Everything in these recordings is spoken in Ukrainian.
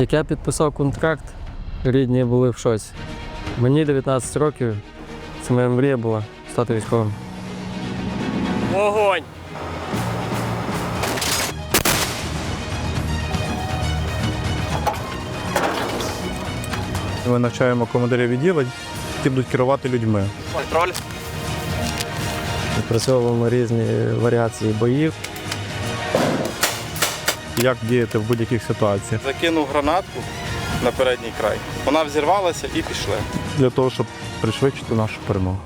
Як я підписав контракт, рідні були в шоці. Мені 19 років, це моя мрія була стати військовим. Огонь! Ми навчаємо командирів відділень, які будуть керувати людьми. Контроль. Відпрацьовуємо різні варіації боїв. Як діяти в будь-яких ситуаціях Закинув гранатку на передній край. Вона взірвалася і пішли. для того, щоб пришвидшити нашу перемогу.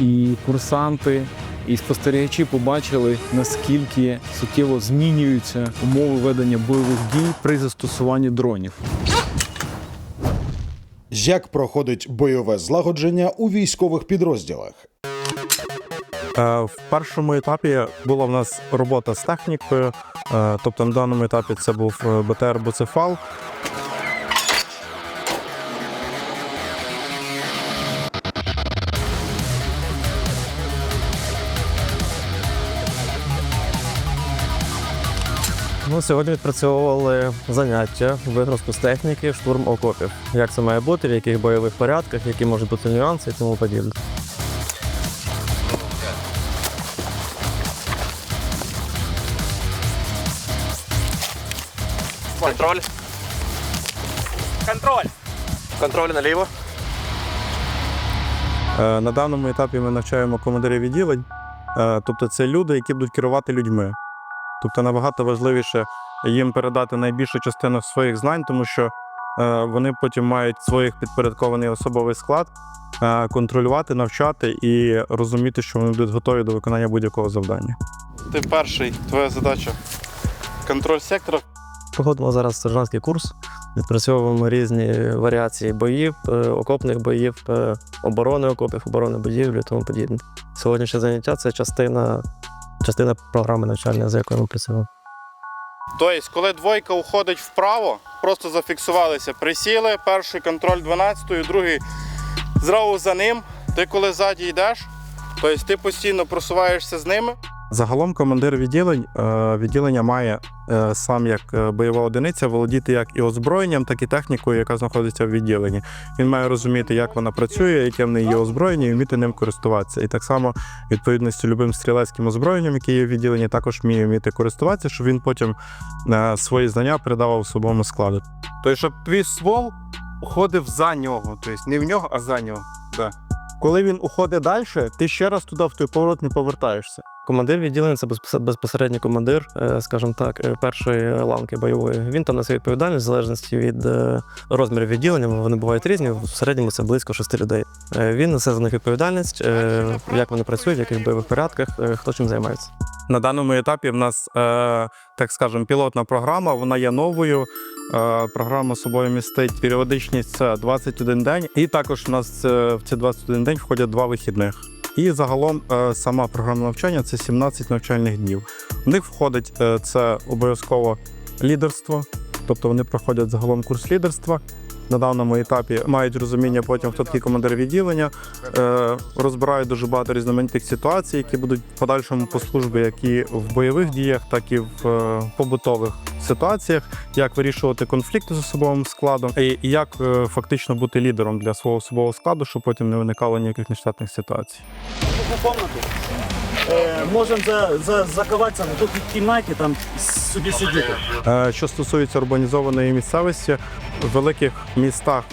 і курсанти, і спостерігачі побачили, наскільки суттєво змінюються умови ведення бойових дій при застосуванні дронів. Як проходить бойове злагодження у військових підрозділах? Е, В першому етапі була в нас робота з технікою, е, тобто на даному етапі це був е, БТР Буцефал. Ну, сьогодні відпрацьовували заняття, вигрузку з техніки, штурм окопів. Як це має бути, в яких бойових порядках, які можуть бути нюанси і тому подібне. Контроль. Контроль. Контроль наліво. Е, На даному етапі ми навчаємо командирів відділень, Е, тобто це люди, які будуть керувати людьми. Тобто набагато важливіше їм передати найбільшу частину своїх знань, тому що е, вони потім мають своїх підпорядкований особовий склад, контролювати, навчати і розуміти, що вони будуть готові до виконання будь-якого завдання. Ти перший, твоя задача контроль сектора. Проходимо зараз сержантський курс, відпрацьовуємо різні варіації боїв, е, окопних боїв, е, оборони окопів, оборони будівлі і тому подібне. Сьогоднішнє заняття це частина, частина програми навчальної, за якою ми працюємо. Тобто, коли двойка уходить вправо, просто зафіксувалися, присіли, перший контроль 12, другий зразу за ним. Ти коли ззаді йдеш, тобто ти постійно просуваєшся з ними. Загалом командир відділень е, відділення має е, сам як е, бойова одиниця володіти як і озброєнням, так і технікою, яка знаходиться в відділенні. Він має розуміти, як вона працює, яке в неї є озброєння, і вміти ним користуватися. І так само, відповідності любим стрілецьким озброєнням, яке є в відділенні, також вміє вміти користуватися, щоб він потім свої знання передавав особовому складу. Тобто, щоб твій ствол уходив за нього. Тобто не в нього, а за нього. Да. Коли він уходить далі, ти ще раз туди в той поворот не повертаєшся. Командир відділення це безпос- безпосередньо командир, е, скажімо так, е, першої ланки бойової. Він там несе відповідальність в залежності від е, розмірів відділення. Вони бувають різні. В середньому це близько шести людей. Він несе за них відповідальність, як вони працюють, в яких бойових порядках, хто чим займається. На даному етапі в нас, так скажемо, пілотна програма, вона є новою. Програма собою містить періодичність 21 день, і також у нас в ці 21 день входять два вихідних. І загалом е, сама програма навчання це 17 навчальних днів. В них входить е, це обов'язково лідерство, тобто вони проходять загалом курс лідерства. На даному етапі мають розуміння потім, хто такий командир відділення, е, розбирають дуже багато різноманітних ситуацій, які будуть в подальшому по службі, як і в бойових діях, так і в е, побутових ситуаціях, як вирішувати конфлікти з особовим складом, і, як е, фактично бути лідером для свого особового складу, щоб потім не виникало ніяких нештатних ситуацій. Можемо за, за, заковатися тут в кімнаті, там собі сидіти. Е, Що стосується урбанізованої місцевості, в великих містах,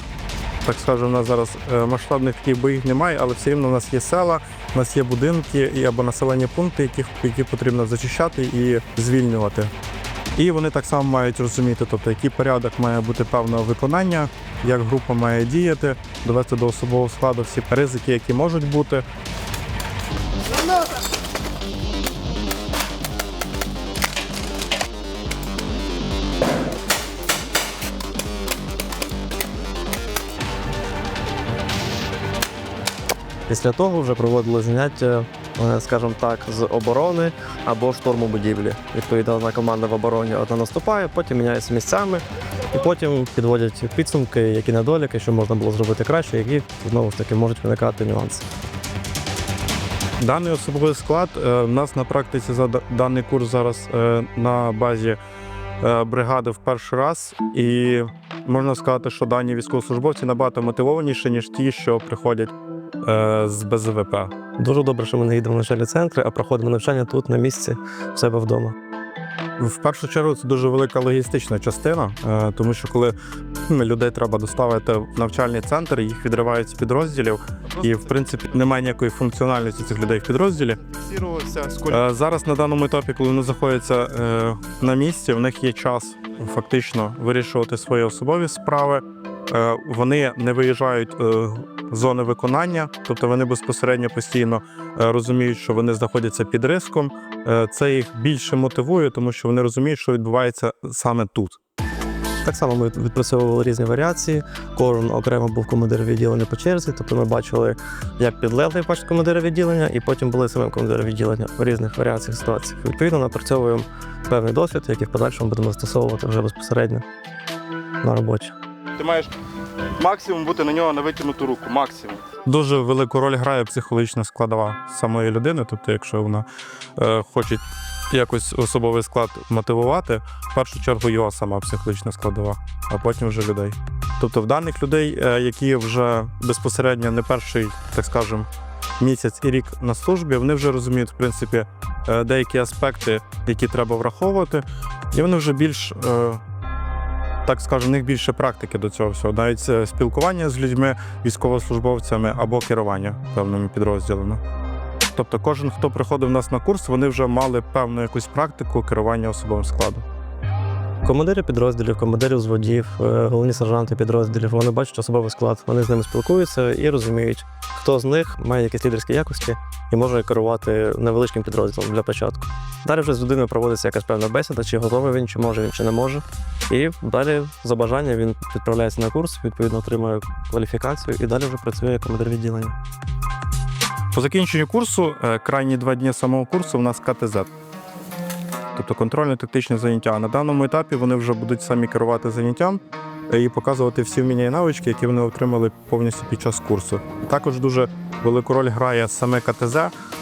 так скажемо, у нас зараз е, масштабних таких боїв немає, але все рівно у нас є села, у нас є будинки або населені пункти, які, які потрібно зачищати і звільнювати. І вони так само мають розуміти, тобто який порядок має бути певного виконання, як група має діяти, довести до особового складу всі ризики, які можуть бути, Після того вже проводили заняття, е, скажімо так, з оборони або штурму будівлі. Відповідно, команда в обороні одна наступає, потім міняється місцями, і потім підводять підсумки, які недоліки, що можна було зробити краще, які знову ж таки можуть виникати нюанси. Даний особовий склад е, у нас на практиці за даний курс зараз е, на базі е, бригади в перший раз, і можна сказати, що дані військовослужбовці набагато мотивованіші, ніж ті, що приходять е, з БЗВП. Дуже добре, що ми не їдемо в навчальні центри, а проходимо навчання тут, на місці, в себе вдома. В першу чергу це дуже велика логістична частина, е, тому що коли людей треба доставити в навчальний центр, їх відривають з підрозділів, і в принципі немає ніякої функціональності цих людей в підрозділі. Е, Зараз на даному етапі, коли вони знаходяться е, на місці, в них є час фактично вирішувати свої особові справи. Е, Вони не виїжджають е, зони виконання, тобто вони безпосередньо постійно е, розуміють, що вони знаходяться під риском. Е, Це їх більше мотивує, тому що вони розуміють, що відбувається саме тут. Так само ми відпрацьовували різні варіації. Кожен окремо був командир відділення по черзі. Тобто ми бачили, як підлеглий бачить командира відділення, і потім були самим командиром відділення в різних варіаціях ситуацій. Відповідно, напрацьовуємо певний досвід, який в подальшому будемо застосовувати вже безпосередньо на роботі. Ти маєш максимум бути на нього на витягнуту руку. Максимум. Дуже велику роль грає психологічна складова самої людини. Тобто, якщо вона е, хоче якось особовий склад мотивувати, в першу чергу його сама психологічна складова, а потім вже людей. Тобто, в даних людей, е, які вже безпосередньо не перший, так скажемо, місяць і рік на службі, вони вже розуміють, в принципі, е, деякі аспекти, які треба враховувати, і вони вже більш. е, Так скажу, в них більше практики до цього всього, навіть е, спілкування з людьми, військовослужбовцями або керування певними підрозділами. Тобто, кожен, хто приходив у нас на курс, вони вже мали певну якусь практику керування особовим складом. Командири підрозділів, командири взводів, е, головні сержанти підрозділів, вони бачать особовий склад, вони з ними спілкуються і розуміють, хто з них має якісь лідерські якості і може керувати невеличким підрозділом для початку. Далі вже з людиною проводиться якась певна бесіда, чи готовий він, чи може він, чи не може. І далі за бажання він відправляється на курс, відповідно отримує кваліфікацію і далі вже працює як командир відділення. По закінченню курсу, е, крайні два дні самого курсу, у нас КТЗ. Тобто контрольно-тактичне заняття. На даному етапі вони вже будуть самі керувати заняттям і показувати всі вміння і навички, які вони отримали повністю під час курсу. Також дуже велику роль грає саме КТЗ,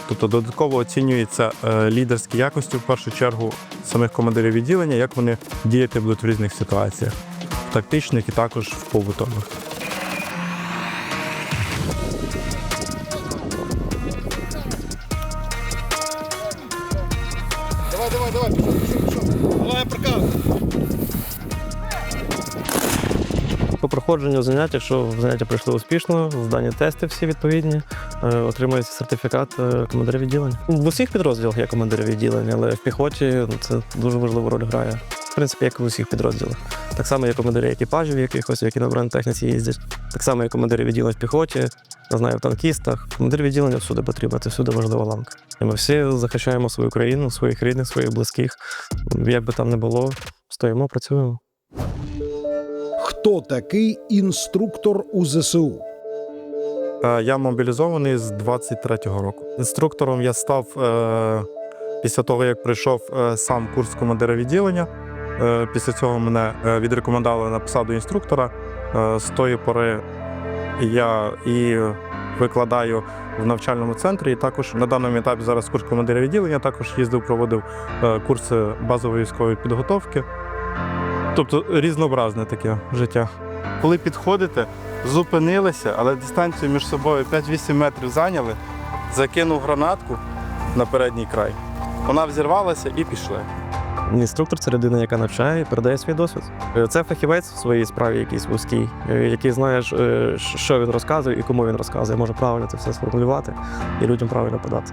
тобто додатково оцінюються е, лідерські якості в першу чергу самих командирів відділення, як вони діяти будуть в різних ситуаціях, в тактичних і також в побутових. По проходженню занять, якщо заняття пройшли успішно, здані тести всі відповідні, е, отримується сертифікат е, командира відділення. В усіх підрозділах є командири відділення, але в піхоті ну, це дуже важливу роль грає. В принципі, як і в усіх підрозділах. Так само є командири екіпажів якихось, які на бронетехніці їздять. Так само є командири відділень в піхоті, я знаю, в танкістах. Командир відділення всюди потрібен, це всюди важлива ланка. І ми всі захищаємо свою країну, своїх рідних, своїх близьких. Як би там не було, стоїмо, працюємо. Хто такий інструктор у ЗСУ? Е, Я мобілізований з 23-го року. Інструктором я став е, після того, як пройшов е, сам курс командира відділення. Після цього мене відрекомендували на посаду інструктора. З тої пори я і викладаю в навчальному центрі. І також на даному етапі зараз курс командира відділення. Також їздив, проводив курси базової військової підготовки. Тобто різнообразне таке життя. Коли підходите, зупинилися, але дистанцію між собою 5-8 метрів зайняли, закинув гранатку на передній край. Вона взірвалася і пішли. Інструктор це людина, яка навчає і передає свій досвід. Е, Це фахівець в своїй справі, якийсь вузький, е, який знає, е, що він розказує і кому він розказує, може правильно це все сформулювати і людям правильно подати.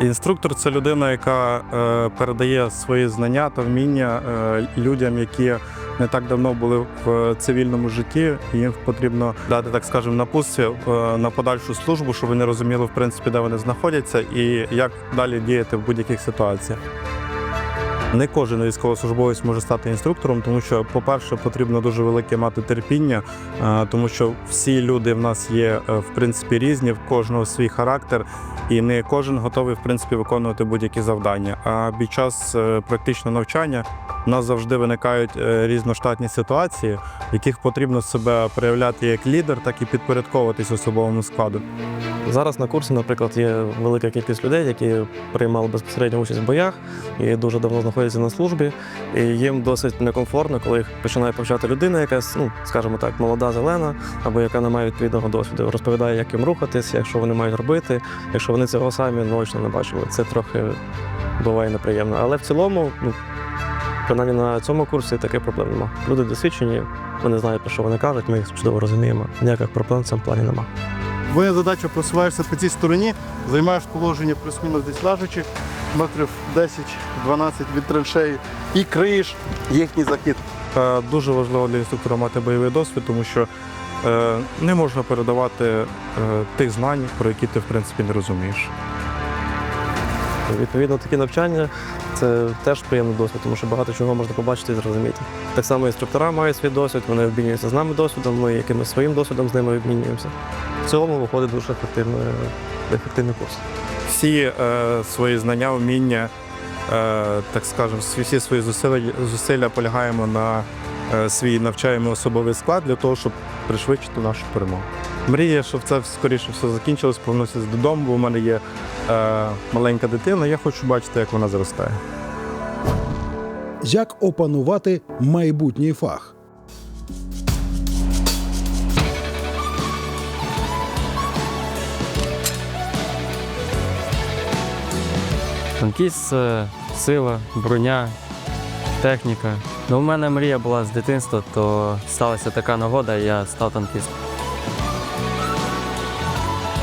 Інструктор це людина, яка е, передає свої знання та вміння е, людям, які не так давно були в цивільному житті. Їм потрібно дати, так скажемо, напутстві е, на подальшу службу, щоб вони розуміли, в принципі, де вони знаходяться і як далі діяти в будь-яких ситуаціях. Не кожен військовослужбовець може стати інструктором, тому що, по-перше, потрібно дуже велике мати терпіння, е, тому що всі люди в нас є е, в принципі різні, в кожного свій характер, і не кожен готовий в принципі виконувати будь-які завдання. А під час е, практичного навчання у нас завжди виникають різноштатні ситуації, в яких потрібно себе проявляти як лідер, так і підпорядковуватись особовому складу. Зараз на курсі, наприклад, є велика кількість людей, які приймали безпосередню участь в боях і дуже давно знаходяться знаходяться на службі, і їм досить некомфортно, коли їх починає повчати людина, якась, ну скажімо так, молода, зелена, або яка не має відповідного досвіду. Розповідає, як їм рухатись, якщо вони мають робити, якщо вони цього самі наочно не бачили. Це трохи буває неприємно. Але в цілому, ну принаймні на цьому курсі таких проблем нема. Люди досвідчені, вони знають, про що вони кажуть, ми їх чудово розуміємо. Ніяких проблем в цьому плані нема. Твоя задача просуваєшся по цій стороні, займаєш положення плюс-мінус десь лежачи, метрів 10-12 від траншеї і криєш їхній захід. Е, Дуже важливо для інструктора мати бойовий досвід, тому що е, не можна передавати е, тих знань, про які ти в принципі не розумієш. Відповідно, такі навчання це теж приємний досвід, тому що багато чого можна побачити і зрозуміти. Так само інструктора мають свій досвід, вони обмінюються з нами досвідом, ми якимось своїм досвідом з ними обмінюємося. В цілому виходить дуже ефективний, ефективний курс. Всі е, свої знання, вміння, е, так скажемо, всі свої зусилля, зусилля полягаємо на е, свій навчаємий особовий склад для того, щоб пришвидшити нашу перемогу. Мрія, щоб це скоріше все закінчилось, повернутися додому, бо в мене є е, маленька дитина, я хочу бачити, як вона зростає. Як опанувати майбутній фах? Танкіст це сила, броня, техніка. Ну, у мене мрія була з дитинства, то сталася така нагода, і я став танкістом.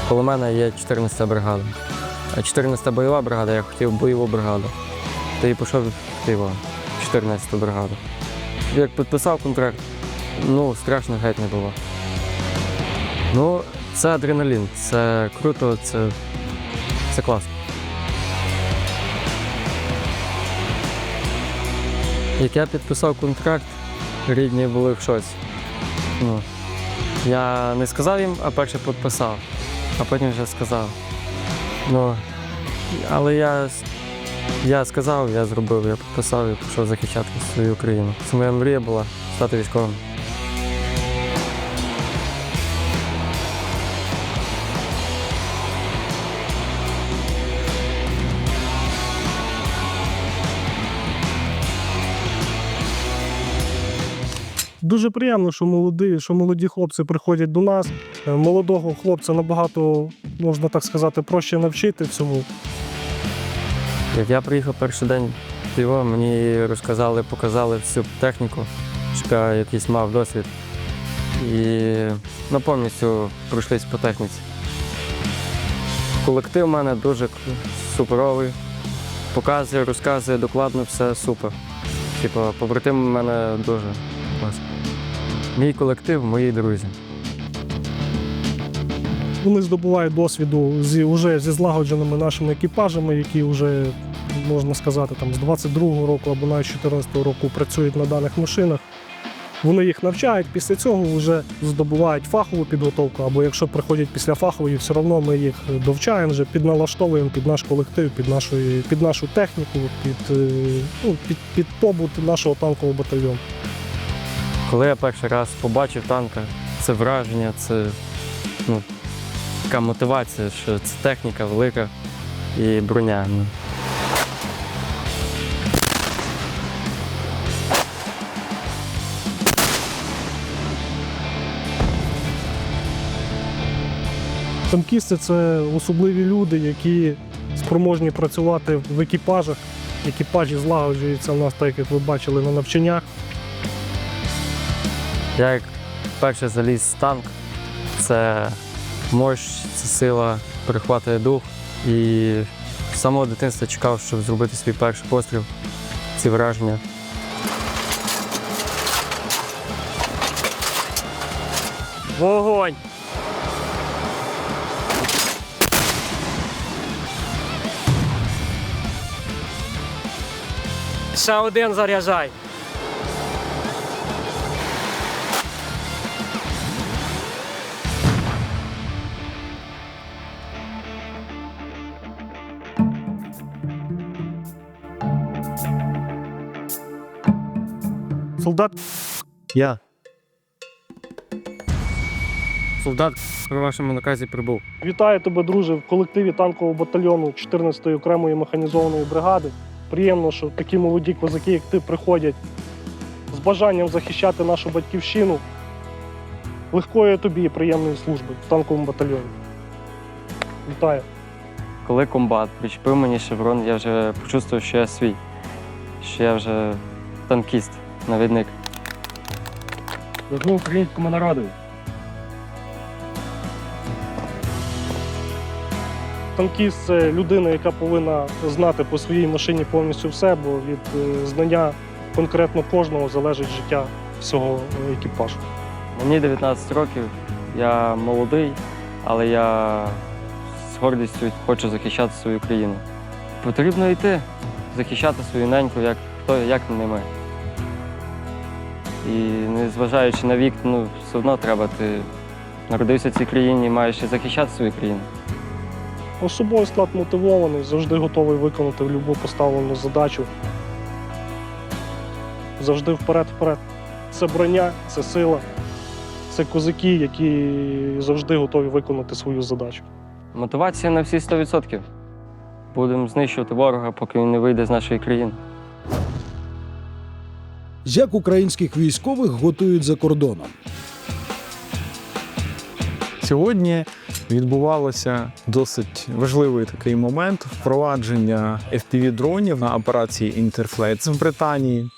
Коло мене є 14-та бригада. А 14-та бойова бригада, я хотів бойову бригаду. То і пішов в 14-ту бригаду. Як підписав контракт, ну, страшно геть не було. Ну, це адреналін, це круто, це, це класно. Як я підписав контракт, рідні були в шоці. Ну, я не сказав їм, а перше підписав, а потім вже сказав. Ну, але я, я сказав, я зробив, я підписав і пішов захищати свою Україну. Це моя мрія була стати військовим. Дуже приємно, що молоді, що молоді хлопці приходять до нас. Е, Молодого хлопця набагато, можна так сказати, проще навчити всьому. Як я приїхав перший день в мені розказали, показали всю техніку, щоб я якийсь мав досвід. І ну, повністю пройшлись по техніці. Колектив у мене дуже суперовий. Показує, розказує докладно, все супер. Типу, побратими в мене дуже класні. Мій колектив, мої друзі. Вони здобувають досвіду зі, вже зі злагодженими нашими екіпажами, які вже, можна сказати, там, з 22-го року або навіть 14-го року працюють на даних машинах. Вони їх навчають, після цього вже здобувають фахову підготовку, або якщо приходять після фахової, все одно ми їх довчаємо, вже підналаштовуємо під наш колектив, під, нашої, під нашу техніку, під, е, ну, під, під побут нашого танкового батальйону. Коли я перший раз побачив танка, це враження, це ну, така мотивація, що це техніка велика і броня. Ну. Танкісти це особливі люди, які спроможні працювати в екіпажах. Екіпажі злагоджуються у нас, так як ви бачили на навчаннях. Я як перший заліз в танк, це мощ, це сила, перехватує дух. І з самого дитинства чекав, щоб зробити свій перший постріл. Ці враження. Вогонь! Ще один заряджай. Солдат Я Солдат при вашому наказі прибув. Вітаю тебе, друже, в колективі танкового батальйону 14-ї окремої механізованої бригади. Приємно, що такі молоді козаки, як ти, приходять з бажанням захищати нашу батьківщину. Легкої тобі і приємної служби в танковому батальйоні. Вітаю! Коли комбат причепив мені шеврон, я вже почувствував, що я свій, що я вже танкіст, навідник. Служу українському народу. Танкіст це людина, яка повинна знати по своїй машині повністю все, бо від е, знання конкретно кожного залежить життя всього е, екіпажу. Мені 19 років, я молодий, але я з гордістю хочу захищати свою країну. Потрібно йти, захищати свою неньку, як хто, як не ми. І незважаючи на вік, ну все одно треба. Ти народився в цій країні, маєш і захищати свою країну. Особовий склад мотивований, завжди готовий виконати любу поставлену задачу. Завжди вперед-вперед. Це броня, це сила, це козаки, які завжди готові виконати свою задачу. Мотивація на всі 100%. Будемо знищувати ворога, поки він не вийде з нашої країни. Як українських військових готують за кордоном? Сьогодні відбувалося досить важливий такий момент впровадження FPV-дронів на операції Інтерфлейт в Британії.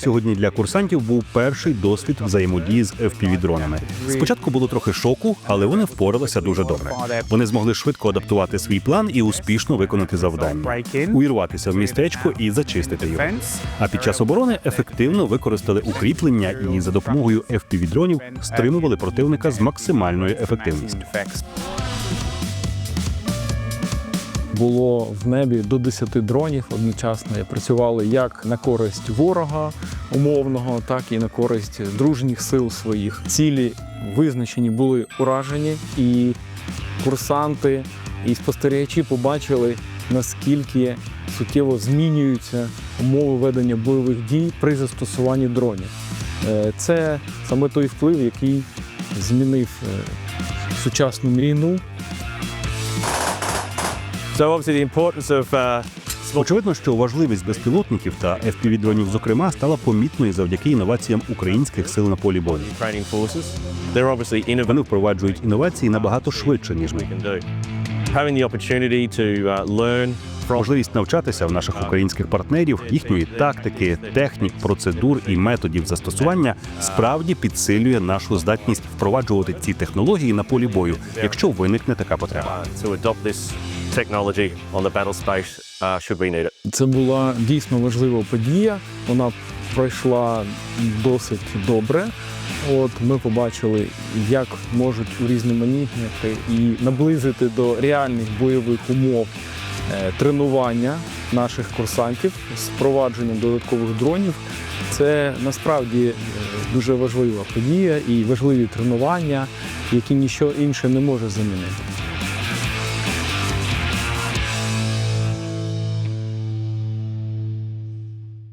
Сьогодні для курсантів був перший досвід взаємодії з FPV-дронами. Спочатку було трохи шоку, але вони впоралися дуже добре. Вони змогли швидко адаптувати свій план і успішно виконати завдання, увірватися в містечко і зачистити його. А під час оборони ефективно використали укріплення і за допомогою FPV-дронів стримували противника з максимальною ефективністю. Було в небі до 10 дронів одночасно працювали як на користь ворога умовного, так і на користь дружніх сил своїх. Цілі визначені були уражені, і курсанти і спостерігачі побачили, наскільки суттєво змінюються умови ведення бойових дій при застосуванні дронів. Е, Це саме той вплив, який змінив е, сучасну війну Очевидно, що важливість безпілотників та FPV-дронів, зокрема, стала помітною завдяки інноваціям українських сил на полі бою. Вони впроваджують інновації набагато швидше ніж ми. Можливість навчатися в наших українських партнерів, їхньої тактики, технік, процедур і методів застосування справді підсилює нашу здатність впроваджувати ці технології на полі бою, якщо виникне така потреба. Це була дійсно важлива подія. Вона пройшла досить добре. От ми побачили, як можуть урізноманітнити і наблизити до реальних бойових умов тренування наших курсантів з впровадженням додаткових дронів. Це насправді е, дуже важлива подія і важливі тренування, які нічого інше не може замінити.